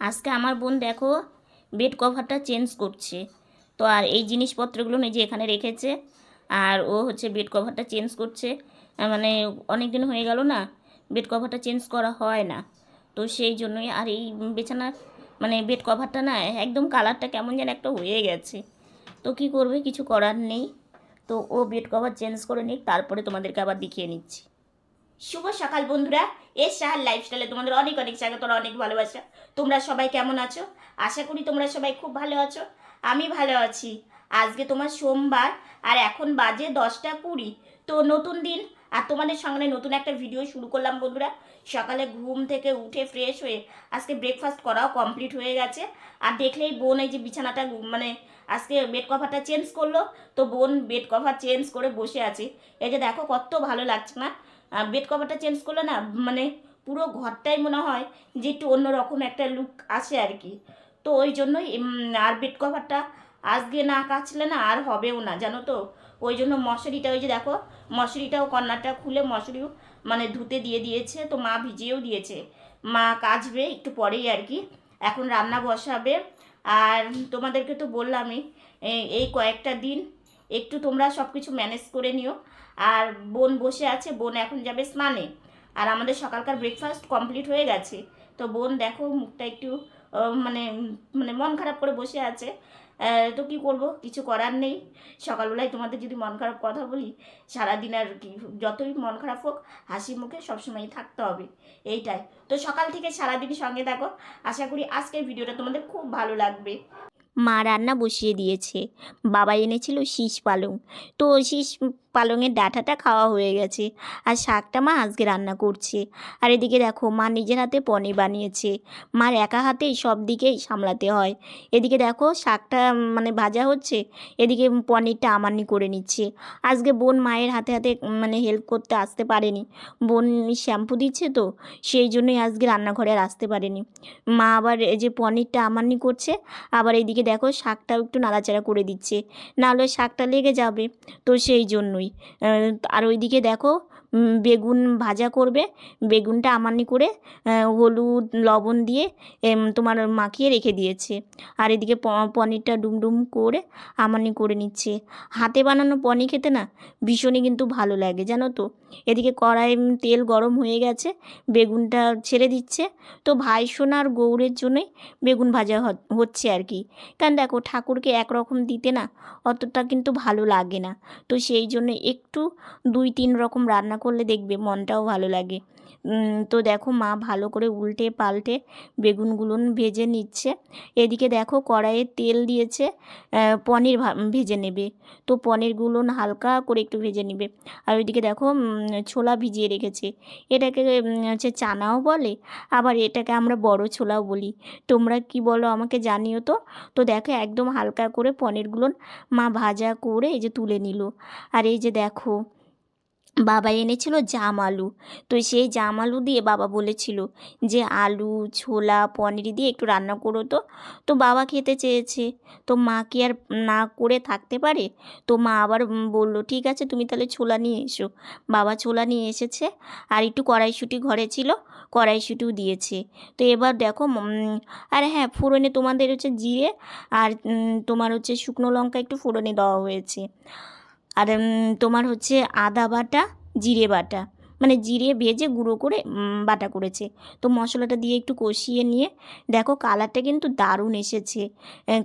আজকে আমার বোন দেখো বেড কভারটা চেঞ্জ করছে। তো আর এই জিনিসপত্রগুলো নিজে এখানে রেখেছে। আর ও হচ্ছে বেড কভারটা চেঞ্জ করছে। মানে অনেক দিন হয়ে গেল না বেড কভারটা চেঞ্জ করা হয় না। তো সেই জন্যই আর এই বিছানার মানে বেড কভারটা না, একদম কালারটা কেমন যেন একটা হয়ে গেছে। তো কি করবে? কিছু করার নেই। তো ও বেড কভার চেঞ্জ করে নিক, তারপরে তোমাদেরকে আবার দেখিয়ে নিচ্ছি। শুভ সকাল বন্ধুরা এর সাহার লাইফস্টাইলে তোমাদের অনেক অনেক স্বাগত অনেক ভালোবাসা। তোমরা সবাই কেমন আছো? আশা করি তোমরা সবাই খুব ভালো আছো, আমি ভালো আছি। আজকে তোমার সোমবার, আর এখন বাজে দশটা কুড়ি। তো নতুন দিন, আর তোমাদের সঙ্গে নতুন একটা ভিডিও শুরু করলাম বন্ধুরা। সকালে ঘুম থেকে উঠে ফ্রেশ হয়ে আজকে ব্রেকফাস্ট করাও কমপ্লিট হয়ে গেছে। আর দেখলেই বোন এই যে বিছানাটা মানে আজকে বেড কভারটা চেঞ্জ করল। তো বোন বেড কভার চেঞ্জ করে বসে আছে। এই যে দেখো কত ভালো লাগছে না? বেড কভারটা চেঞ্জ করলে না মানে পুরো ঘরটাই মনে হয় যে একটু অন্যরকম একটা লুক আসে আর কি। তো ওই জন্যই আর বেড কভারটা আজকে না কাচলে না আর হবেও না, জানো তো? ওই জন্য মশারিটা, ওই যে দেখো, মশারিটাও, কর্নারটা খুলে মশারিও মানে ধুতে দিয়ে দিয়েছে, তো মা ভিজিয়েও দিয়েছে। মা কাচবে একটু পরেই আর কি। এখন রান্না বসাবে। আর তোমাদেরকে তো বললামই এই কয়েকটা দিন একটু তোমরা সব কিছু ম্যানেজ করে নিও। আর বোন বসে আছে, বোন এখন যাবে স্নানে। আর আমাদের সকালকার ব্রেকফাস্ট কমপ্লিট হয়ে গেছে। তো বোন দেখো মুখটা একটু মানে মানে মন খারাপ করে বসে আছে। তো কি করব? কিছু করার নেই। সকালবেলায় তোমাদের যদি মন খারাপ কথা বলি, সারাদিন আর কি, যতই মন খারাপ হোক, হাসি মুখে সবসময় থাকতে হবে। এইটাই। তো সকাল থেকে সারাদিন সঙ্গে থাকো। আশা করি আজকের ভিডিওটা তোমাদের খুব ভালো লাগবে। মা রান্না বসিয়ে দিয়েছে। বাবা এনেছিল শীষ পালং। তো শীষ পালংয়ের ডাঁটাটা খাওয়া হয়ে গেছে। আর শাকটা মা আজকে রান্না করছে। আর এদিকে দেখো, মা নিজের হাতে পনির বানিয়েছে। মার একা হাতেই সব দিকেই সামলাতে হয়। এদিকে দেখো, শাকটা মানে ভাজা হচ্ছে। এদিকে পনিরটা আমানি করে নিচ্ছে। আজকে বোন মায়ের হাতে হাতে মানে হেল্প করতে আসতে পারেনি। বোন শ্যাম্পু দিচ্ছে তো, সেই জন্যই আজকে রান্নাঘরে আর আসতে পারেনি। মা আবার এই যে পনিরটা আমানি করছে, আবার এদিকে দেখো, শাকটাও একটু নাড়াচাড়া করে দিচ্ছে। নাহলে শাকটা লেগে যাবে। তো সেই জন্যই। আর ওইদিকে দেখো বেগুন ভাজা করবে। বেগুনটা আমানি করে হলুদ, লবণ দিয়ে তোমার মাখিয়ে রেখে দিয়েছে। আর এদিকে পনিরটা ডুমডুম করে আমানি করে নিচ্ছে। হাতে বানানো পনির খেতে না ভীষণই কিন্তু ভালো লাগে, জানো তো? এদিকে কড়াই তেল গরম হয়ে গেছে, বেগুনটা ছেড়ে দিচ্ছে। তো ভাই সোনা আর গৌরের জন্যই বেগুন ভাজা হচ্ছে আর কি। কারণ দেখো, ঠাকুরকে একরকম দিতে না অতটা কিন্তু ভালো লাগে না। তো সেই জন্য একটু দুই তিন রকম রান্না করলে দেখবে মনটাও ভালো লাগে। তো দেখো মা ভালো করে উল্টে পাল্টে বেগুনগুলো ভেজে নিচ্ছে। এদিকে দেখো কড়াইয়ে তেল দিয়েছে পনির ভেজে নেবে। তো পনিরগুলো হালকা করে একটু ভেজে নেবে। আর ওইদিকে দেখো ছোলা ভিজিয়ে রেখেছে। এটাকে হচ্ছে চানাও বলে, আবার এটাকে আমরা বড় ছোলাও বলি। তোমরা কি বলো আমাকে জানিও তো। তো দেখো একদম হালকা করে পনিরগুলো মা ভাজা করে এই যে তুলে নিল। আর এই যে দেখো বাবা এনেছিল জাম আলু। তো সেই জাম আলু দিয়ে বাবা বলেছিল যে আলু, ছোলা, পনির দিয়ে একটু রান্না করো তো। তো বাবা খেতে চেয়েছে। তো মা কি আর না করে থাকতে পারে? তো মা আবার বলল, ঠিক আছে, তুমি তাহলে ছোলা নিয়ে এসো। বাবা ছোলা নিয়ে এসেছে আর একটু কড়াইশুঁটি ঘরে ছিল, কড়াইশুঁটিও দিয়েছে। তো এবার দেখো আর হ্যাঁ ফোড়নে তোমাদের হচ্ছে জিরে আর তোমার হচ্ছে শুকনো লঙ্কা একটু ফোড়নে দেওয়া হয়েছে। আর তোমার হচ্ছে আদা বাটা জিরে বাটা। মানে জিরে, ভেজে গুঁড়ো করে বাটা করেছে। তো মশলাটা দিয়ে একটু কষিয়ে নিয়ে, দেখো কালারটা কিন্তু দারুণ এসেছে।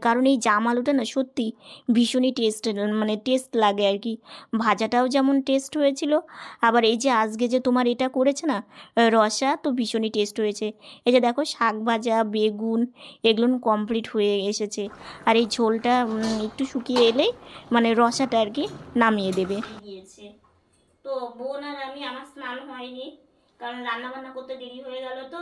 কারণ এই জাম আলুটা না সত্যি ভীষণই টেস্ট মানে টেস্ট লাগে আর কি। ভাজাটাও যেমন টেস্ট হয়েছিল, আবার এই যে আজকে যে তোমার এটা করেছে না রসা তো ভীষণই টেস্ট হয়েছে। এই যে দেখো শাক ভাজা, বেগুন, এগুলো কমপ্লিট হয়ে এসেছে। আর এই ঝোলটা একটু শুকিয়ে এলেই মানে রসাটা আর কি নামিয়ে দেবে। দিয়েছে তো বোন আর আমি আমার স্নান হয়নি কারণ রান্না বান্না করতে দেরি হয়ে গেল তো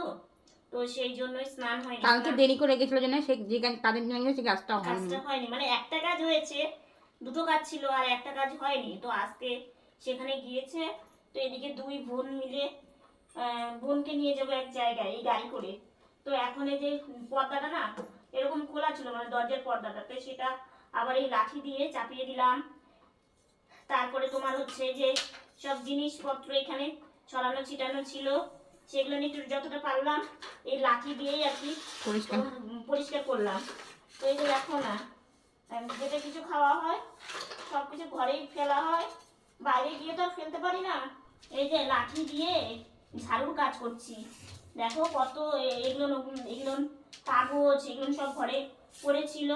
তো সেই জন্যই স্নান হয়নি। কালকে দেরি করে গেছিল জন্য সে যে তাদের জন্য সে কাজটা হয়নি। কাজটা হয়নি মানে একটা কাজ হয়েছে দুটো কাজ ছিল আর একটা কাজ হয়নি। তো আজকে সেখানে গিয়েছে তো এদিকে দুই বোন মিলে বোনকে নিয়ে যাব এক জায়গায় এই গাড়ি করে। তো এখন এই যে পর্দাটা না এরকম খোলা ছিল মানে দরজার পর্দাটা তো সেটা আবার এই লাঠি দিয়ে চাপিয়ে দিলাম। তারপরে তোমার হচ্ছে যে সব জিনিসপত্র এখানে ছড়ানো ছিটানো ছিল। সেগুলো নিয়ে একটু যতটা পারলাম এই লাঠি দিয়েই আর কি পরিষ্কার। পরিষ্কার করলাম। তো এই যে দেখো না যেটা কিছু খাওয়া হয় সব কিছু ঘরেই ফেলা হয়। বাইরে গিয়ে তো আর ফেলতে পারি না। এই যে লাঠি দিয়ে ঝাড়ুর কাজ করছি। দেখো কত এগুলো এগুলো কাগজ এগুলো সব ঘরে পড়েছিল।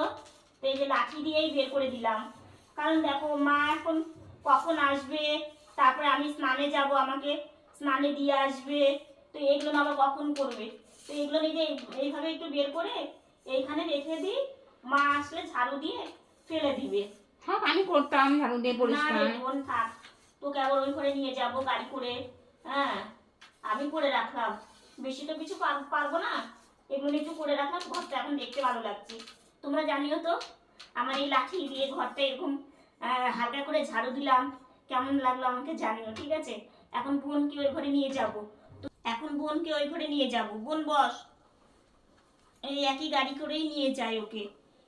তো এই যে লাঠি দিয়েই বের করে দিলাম। কারণ দেখো মা এখন কখন আসবে? তারপরে আমি স্নানে যাব আমাকে স্নানে দিয়ে আসবে। তো এগুলো আবার কখন করবে? তো এগুলো নিজে এইভাবে একটু বের করে এইখানে রেখে দিই। মা আসলে ঝাড়ু দিয়ে ফেলে দিবে। সব আমি করতাম ঝাড়ু দিয়ে না পরিষ্কার রে বোন থাক। তোকে আবার ওই ঘরে নিয়ে যাব গাড়ি করে। হ্যাঁ আমি করে রাখলাম। বেশি তো কিছু পার- পারব না। এগুলো একটু করে রাখলাম ঘরটা এখন দেখতে ভালো লাগছে। তোমরা জানিও তো আমার এই লাঠি দিয়ে ঘরটা এরকম হালকা করে ঝাড়ু দিলাম। কেমন লাগল আমাকে জানিও, ঠিক আছে? এখন বোনকে ওই ঘরে নিয়ে যাব। এখন বোনকে ওই ঘরে নিয়ে যাব। বোন, বস। এই একই গাড়ি করেই নিয়ে যাই ওকে।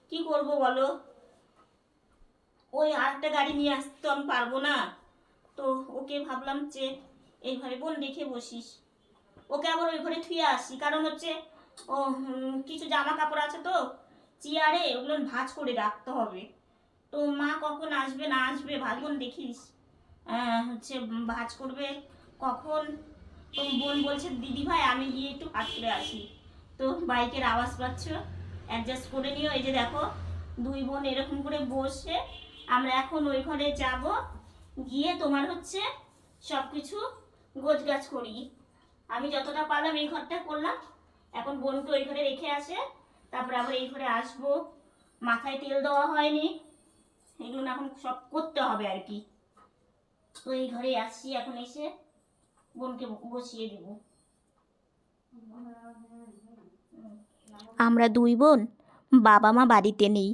কি করব বলো? ওই আরেকটা গাড়ি নিয়ে আসতে আমি পারব না। তো ওকে ভাবলাম যে এইভাবে বোন রেখে বসিস। ওকে আবার ওই ঘরে থুয়ে আসি। কারণ হচ্ছে, ও কিছু জামা কাপড় আছে তো, চেয়ারে ওগুলো ভাঁজ করে রাখতে হবে। তো মা কখন আসবে না আসবে ভাবুন দেখিস। হচ্ছে ভাজ করবে। কখন? তো বোন বলছে, দিদি ভাই, আমি গিয়ে একটু হাত করে আসি। তো বাইকের আওয়াজ পাচ্ছ? অ্যাডজাস্ট করে নিও। এই যে দেখো, দুই বোন এরকম করে বসে, আমরা এখন ওই ঘরে যাব। গিয়ে তোমার হচ্ছে সব কিছু গোছ গাছ করি। আমি যতটা পারলাম এই ঘরটা করলাম। এখন বোনকে ওই ঘরে রেখে আসে। তারপরে আবার এই ঘরে আসব। মাথায় তেল দেওয়া হয়নি। এগুলো এখন সব করতে হবে আর কি। তো এই ঘরে আসছি এখন এসে? বোনকে বসিয়ে দিব। আমরা দুই বোন বাবা মা বাড়িতে নেই,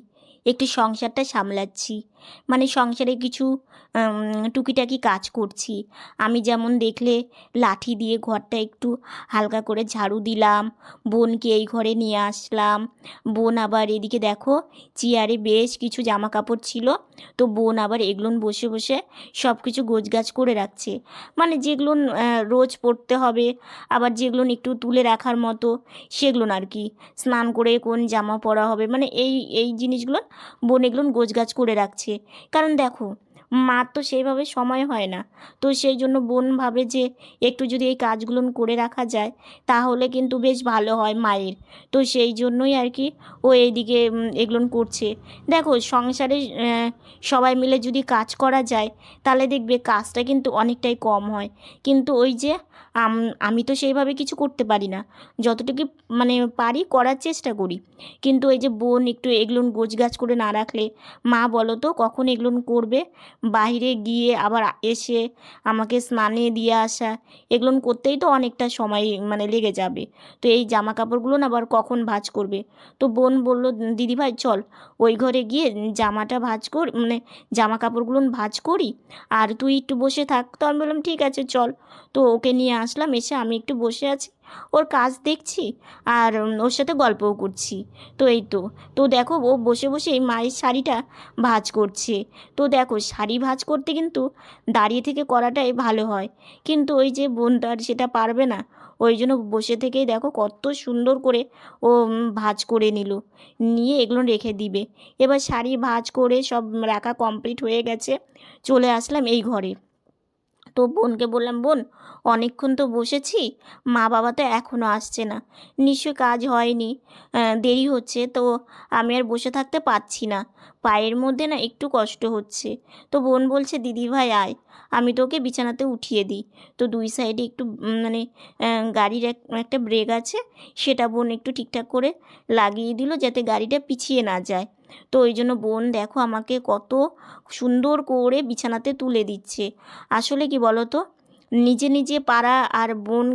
একটি সংসারটা সামলাচ্ছি। মানে সংসারে কিছু টুকিটাকি কাজ করছি। আমি যেমন দেখলে লাঠি দিয়ে ঘরটা একটু হালকা করে ঝাড়ু দিলাম, বোনকে এই ঘরে নিয়ে আসলাম। বোন আবার এদিকে দেখো, চেয়ারে বেশ কিছু জামা কাপড় ছিল, তো বোন আবার এগুলো বসে বসে সব কিছু গোছগাছ করে রাখছে। মানে যেগুলো রোজ পড়তে হবে, আবার যেগুলো একটু তুলে রাখার মতো সেগুলো আর কি। স্নান করে কোন জামা পরা হবে মানে এই এই জিনিসগুলো বোন এগুলো গোছগাছ করে রাখছে। কারণ দেখো মার তো সেইভাবে সময় হয় না। তো সেই জন্য বোন ভাবে যে একটু যদি এই কাজগুলো করে রাখা যায়, তাহলে কিন্তু বেশ ভালো হয় মায়ের। তো সেই জন্যই আর কি ও এইদিকে এগুলো করছে। দেখো, সংসারে সবাই মিলে যদি কাজ করা যায়, তাহলে দেখবে কাজটা কিন্তু অনেকটাই কম হয়। কিন্তু ওই যে, আমি তো সেইভাবে কিছু করতে পারি না। যতটুকু মানে পারি করার চেষ্টা করি। কিন্তু এই যে বোন একটু এগুলো গোছগাছ করে না রাখলে, মা বলো তো কখন এগুলো করবে? বাইরে গিয়ে আবার এসে আমাকে স্নানে দিয়ে আসা, এগুলো করতেই তো অনেকটা সময় মানে লেগে যাবে। তো এই জামা কাপড়গুলো না আবার কখন ভাঁজ করবে? তো বোন বলল দিদি ভাই চল। ওই ঘরে গিয়ে জামাটা ভাজ কর মানে জামা কাপড়গুলো ভাজ করি, আর তুই একটু বসে থাক। তো আমি বললাম, ঠিক আছে, চল। তো ওকে নিয়ে আসলাম, এসে আমি একটু বসে আছি। ওর কাজ দেখছি আর ওর সাথে গল্পও করছি। তো এই তো তো দেখো ও বসে বসে মায়ের শাড়িটা ভাঁজ করছে। তো দেখো শাড়ি ভাঁজ করতে কিন্তু দাঁড়িয়ে থেকে করাটাই ভালো হয়। কিন্তু ওই যে বোনটার সেটা পারবে না, ওই জন্য বসে থেকেই দেখো কত সুন্দর করে ও ভাঁজ করে নিল। নিয়ে এগুলো রেখে দিবে। এবার শাড়ি ভাঁজ করে সব রাখা কমপ্লিট হয়ে গেছে, চলে আসলাম এই ঘরে। তো বোনকে বললাম, বোন, অনেকক্ষণ তো বসেছি, মা বাবা তো এখনও আসছে না। নিশ্চয় কাজ হয়নি দেরি হচ্ছে, তো আমি আর বসে থাকতে পারছি না। পায়ের মধ্যে না একটু কষ্ট হচ্ছে। তো বোন বলছে, দিদি ভাই, আয়। আমি তোকে বিছানাতে উঠিয়ে দিই। তো দুই সাইডে একটু মানে গাড়ির একটা ব্রেক আছে, সেটা বোন একটু ঠিকঠাক করে লাগিয়ে দিল যাতে গাড়িটা পিছিয়ে না যায়। তো ওই জন্য বোন দেখো আমাকে কত সুন্দর করে বিছানাতে তুলে দিচ্ছে। আসলে কি বলো তো নিজে নিজে পাড়া আর বোন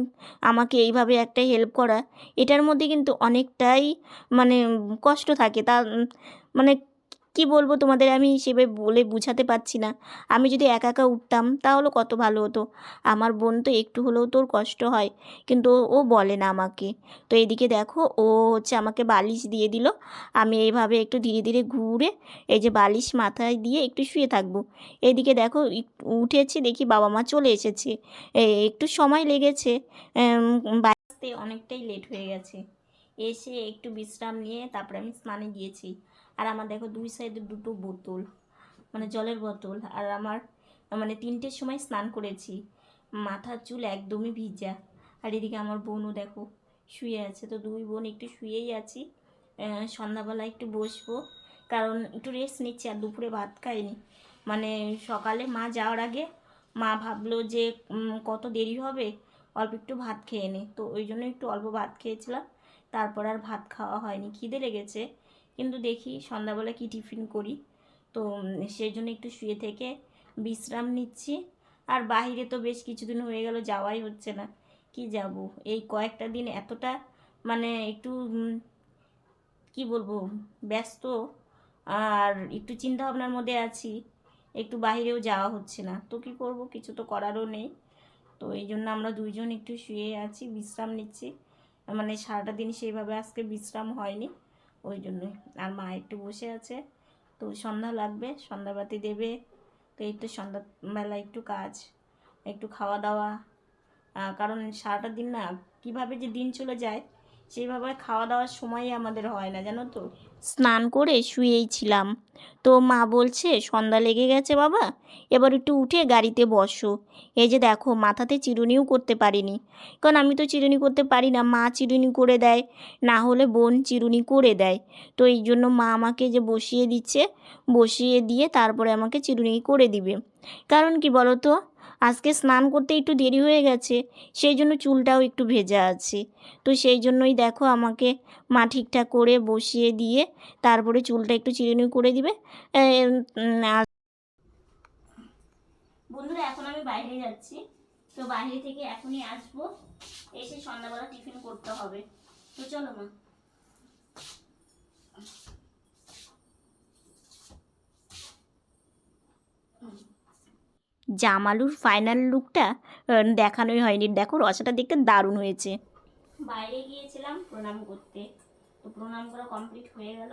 আমাকে এইভাবে একটা হেল্প করা, এটার মধ্যে কিন্তু অনেকটাই মানে কষ্ট থাকে। তা মানে কি বলব তোমাদের? আমি সেভাবে বলে বুঝাতে পারছি না। আমি যদি একা একা উঠতাম তাহলে কত ভালো হতো। আমার বোন তো একটু হলেও তোর কষ্ট হয়, কিন্তু ও বলে না আমাকে। তো এদিকে দেখো, ও হচ্ছে আমাকে বালিশ দিয়ে দিল। আমি এইভাবে একটু ধীরে ধীরে ঘুরে এই যে বালিশ মাথায় দিয়ে একটু শুয়ে থাকব। এদিকে দেখো উঠেছি, দেখি বাবা মা চলে এসেছে। একটু সময় লেগেছে। বাড়িতে অনেকটাই লেট হয়ে গেছে। এসে একটু বিশ্রাম নিয়ে তারপরে আমি স্নানে গিয়েছি। আর আমার দেখো দুই সাইডে দুটো বোতল মানে জলের বোতল। আর আমার মানে তিনটের সময় স্নান করেছি মাথার চুল একদমই ভিজা। আর এদিকে আমার বোনও দেখো শুয়ে আছে, তো দুই বোন একটু শুয়েই আছি। সন্ধ্যাবেলা একটু বসবো, কারণ একটু রেস্ট নিচ্ছি আর দুপুরে ভাত খাইনি। মানে সকালে মা যাওয়ার আগে মা ভাবলো যে কত দেরি হবে, অল্প একটু ভাত খেয়ে নে। তো ওই জন্য একটু অল্প ভাত খেয়েছিলাম, তারপর আর ভাত খাওয়া হয়নি। খিদে লেগেছে কিন্তু দেখি সন্ধ্যাবেলা কি টিফিন করি। তো সেই জন্য একটু শুয়ে থেকে বিশ্রাম নিচ্ছি। আর বাইরে তো বেশ কিছুদিন হয়ে গেল, যাওয়াই হচ্ছে না। কি যাব? এই কয়েকটা দিন এতটা মানে একটু কি বলব, ব্যস্ত। আর একটু চিন্তা ভাবনার মধ্যে আছি, একটু বাইরেও যাওয়া হচ্ছে না। তো কি করব? কিছু তো করারও নেই। তো এই জন্য আমরা দুইজন একটু শুয়ে আছি, বিশ্রাম নিচ্ছি। মানে সারাটা দিন সেইভাবে আজকে বিশ্রাম হয়নি। ওই জন্যই। আর মা একটু বসে আছে, তো সন্ধ্যা লাগবে, সন্ধ্যাবাতি দেবে, তো এই তো সন্ধ্যাবেলা একটু কাজ, একটু খাওয়া দাওয়া। কারণ সারাটা দিন না, কীভাবে যে দিন চলে যায় সেইভাবে খাওয়া দাওয়ার সময়ই আমাদের হয় না, জানো তো। স্নান করে শুয়েই ছিলাম। তো মা বলছে, সন্ধ্যা লেগে গেছে বাবা, এবার একটু উঠে গাড়িতে বসো। এই যে দেখো, মাথাতে চিরুনিও করতে পারিনি। কারণ আমি তো চিরুনি করতে পারি না, মা চিরুনি করে দেয়, না হলে বোন চিরুনি করে দেয়। তো এই জন্য মা আমাকে যে বসিয়ে দিচ্ছে, বসিয়ে দিয়ে তারপরে আমাকে চিরুনি করে দিবে। কারণ কি বলো তো আজকে স্নান করতে একটু দেরি হয়ে গেছে, সেই জন্য চুলটাও একটু ভেজা আছে। তো সেই জন্যই দেখো আমাকে মা ঠিকঠাক করে বসিয়ে দিয়ে তারপরে চুলটা একটু চিরুনি করে দিবে। বন্ধুরা, এখন আমি বাইরে যাচ্ছি। তো বাইরে থেকে এখনই আসব। এসে সন্ধ্যাবেলা টিফিন করতে হবে। তো চলো মা। জামালুর ফাইনাল লুকটা দেখানোই হয়নি। দেখো, রসাটা দেখতে দারুণ হয়েছে। বাইরে গিয়েছিলাম প্রণাম করতে। তো প্রণাম করা কমপ্লিট হয়ে গেল।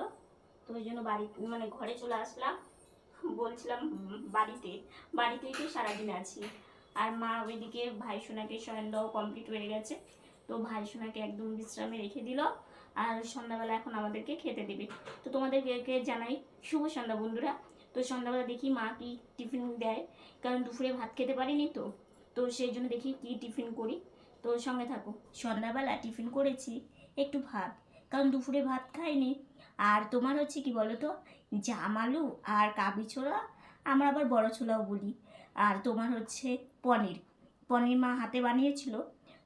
তো ওই জন্য বাড়ি মানে ঘরে চলে আসলাম। বলছিলাম বাড়িতে। বাড়িতেই তো সারাদিন আছি। আর মা ওইদিকে ভাই সোনাকে শয়ন কমপ্লিট হয়ে গেছে। তো ভাই সোনাকে একদম বিশ্রামে রেখে দিল। আর সন্ধ্যাবেলা এখন আমাদেরকে খেতে দেবে। তো তোমাদেরকে জানাই শুভ সন্ধ্যা বন্ধুরা। তো সন্ধ্যাবেলা দেখি মা কি টিফিন দেয়, কারণ দুপুরে ভাত খেতে পারিনি তো। তো সেই জন্য দেখি কি টিফিন করি। তো সঙ্গে থাকো। সন্ধ্যাবেলা টিফিন করেছি একটু ভাত, কারণ দুপুরে ভাত খাইনি। আর তোমার হচ্ছে কি বলো তো জামালু আর কাবি ছোলা, আমরা আবার বড় ছোলাও বলি। আর তোমার হচ্ছে পনির। পনির মা হাতে বানিয়েছিল।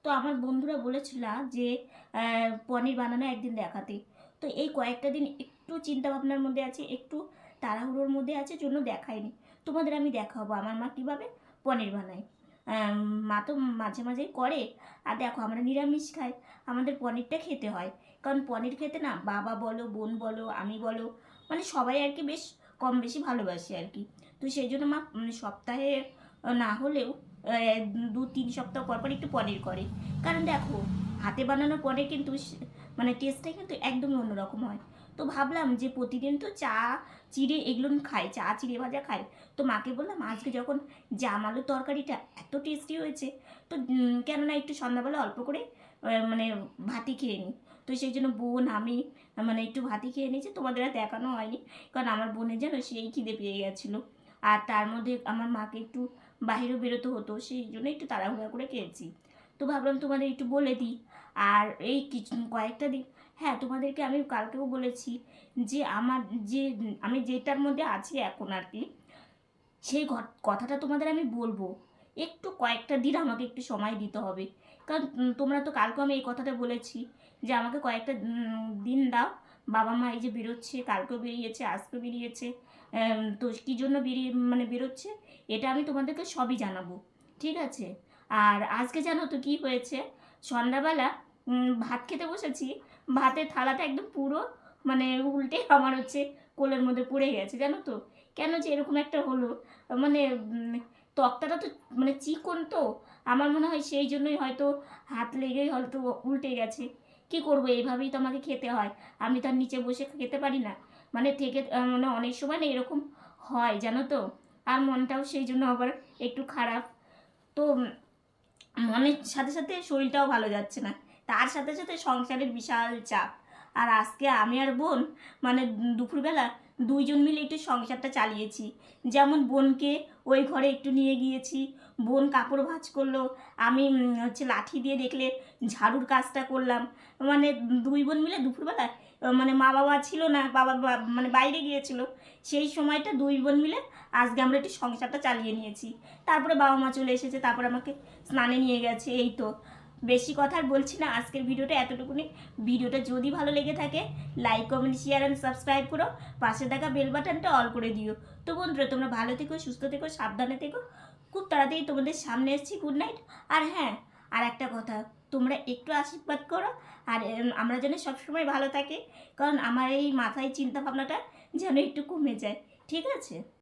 তো আমার বন্ধুরা বলেছিল যে পনির বানানো একদিন দেখাতে। তো এই কয়েকটা দিন একটু চিন্তা ভাবনার মধ্যে আছে, একটু তাড়াহুড়োর মধ্যে আছে, জন্য দেখায়নি। তোমাদের আমি দেখাবো, আমার মা কীভাবে পনির বানায়। মা তো মাঝে মাঝেই করে। আর দেখো, আমরা নিরামিষ খাই, আমাদের পনিরটা খেতে হয়। কারণ পনির খেতে না বাবা বলো, বোন বলো, আমি বলো মানে সবাই আর কি বেশ কম বেশি ভালোবাসে আর কি। তো সেই জন্য মা সপ্তাহে না হলেও দু তিন সপ্তাহ পর পর একটু পনির করে। কারণ দেখো, হাতে বানানো পনির কিন্তু মানে টেস্টটা কিন্তু একদমই অন্যরকম হয়। তো ভাবলাম যে প্রতিদিন তো চা চিড়ে এগুলো খাই চা চিড়ে ভাজা খাই তো মাকে বললাম, আজকে যখন জাম আলুর তরকারিটা এত টেস্টি হয়েছে, তো কেননা একটু সন্ধ্যাবেলা অল্প করে মানে ভাতি খেয়ে নিই। তো সেই জন্য বোন, আমি মানে একটু ভাতি খেয়ে নিয়েছি, তোমাদের আর দেখানো হয়নি, কারণ আমার বোনের যেন সেই খিদে পেয়ে গেছিল। আর তার মধ্যে আমার মাকে একটু বাইরেও বেরোতে হতো, সেই জন্য একটু তাড়াহুড়া করে খেয়েছি। তো ভাবলাম তোমাদের একটু বলে দিই। আর এই কিছু, কয়েকটা দিন হ্যাঁ তোমাদেরকে আমি কালকেও বলেছি যে আমার যে, আমি যেটার মধ্যে আছি এখন আর কি, সেই কথাটা তোমাদের আমি বলব। একটু কয়েকটা দিন আমাকে একটু সময় দিতে হবে। কারণ তোমরা তো কালকেও আমি এই কথাটা বলেছি যে আমাকে কয়েকটা দিন দাও। বাবা মা এই যে বেরোচ্ছে, কালকেও বেরিয়েছে, আজকেও বেরিয়েছে তো কী জন্য বেরিয়ে মানে বেরোচ্ছে, এটা আমি তোমাদেরকে সবই জানাব। ঠিক আছে? আর আজকে জানো তো কী হয়েছে? সন্ধ্যাবেলা ভাত খেতে বসেছি। ভাতের থালাটা একদম পুরো মানে উল্টে আমার হচ্ছে কোলের মধ্যে পড়ে গেছে, জানো তো? কেন যে এরকম একটা হলো? মানে তক্তাটা তো মানে চিকন তো। আমার মনে হয় সেই জন্যই হয়তো হাত লেগেই হয়তো উল্টে গেছে। কি করব? এইভাবেই তো আমাকে খেতে হয়। আমি তো আর নিচে বসে খেতে পারি না। মানে থেকে মানে অনেক সময় না এরকম হয়, জানো তো? আর মনটাও সেই জন্য আবার একটু খারাপ। তো মনের সাথে সাথে শরীরটাও ভালো যাচ্ছে না। তার সাথে সাথে সংসারের বিশাল চাপ। আর আজকে আমি আর বোন মানে দুপুরবেলা দুইজন মিলে একটু সংসারটা চালিয়েছি। যেমন বোনকে ওই ঘরে একটু নিয়ে গিয়েছি, বোন কাপড় ভাঁজ করল, আমি হচ্ছে লাঠি দিয়ে দেখলে ঝাড়ুর কাজটা করলাম। মানে দুই বোন মিলে দুপুরবেলা মানে মা বাবা ছিল না, বাবা মানে বাইরে গিয়েছিল, সেই সময়টা দুই বোন মিলে আজকে আমরা একটু সংসারটা চালিয়ে নিয়েছি। তারপরে বাবা মা চলে এসেছে, তারপরে আমাকে স্নানে নিয়ে গেছে, এই তো। বেশি কথা আর বলছি না, আজকের ভিডিওটা এতটুকুনি। ভিডিওটা যদি ভালো লেগে থাকে like comment share and subscribe করো। পাশে থাকা বেল বাটনটা অল করে দিও। তো বন্ধুরা, তোমরা ভালো থেকো, সুস্থ থেকো, সাবধানে থেকো। খুব তাড়াতাড়ি তোমাদের সামনে এসেছি গুড নাইট আর হ্যাঁ আর একটা কথা, তোমরা একটু আশীর্বাদ করো। আর আমরা যেন সবসময় ভালো থাকি, কারণ আমার এই মাথায় চিন্তা ভাবনাটা যেন একটু কমে যায়। ঠিক আছে?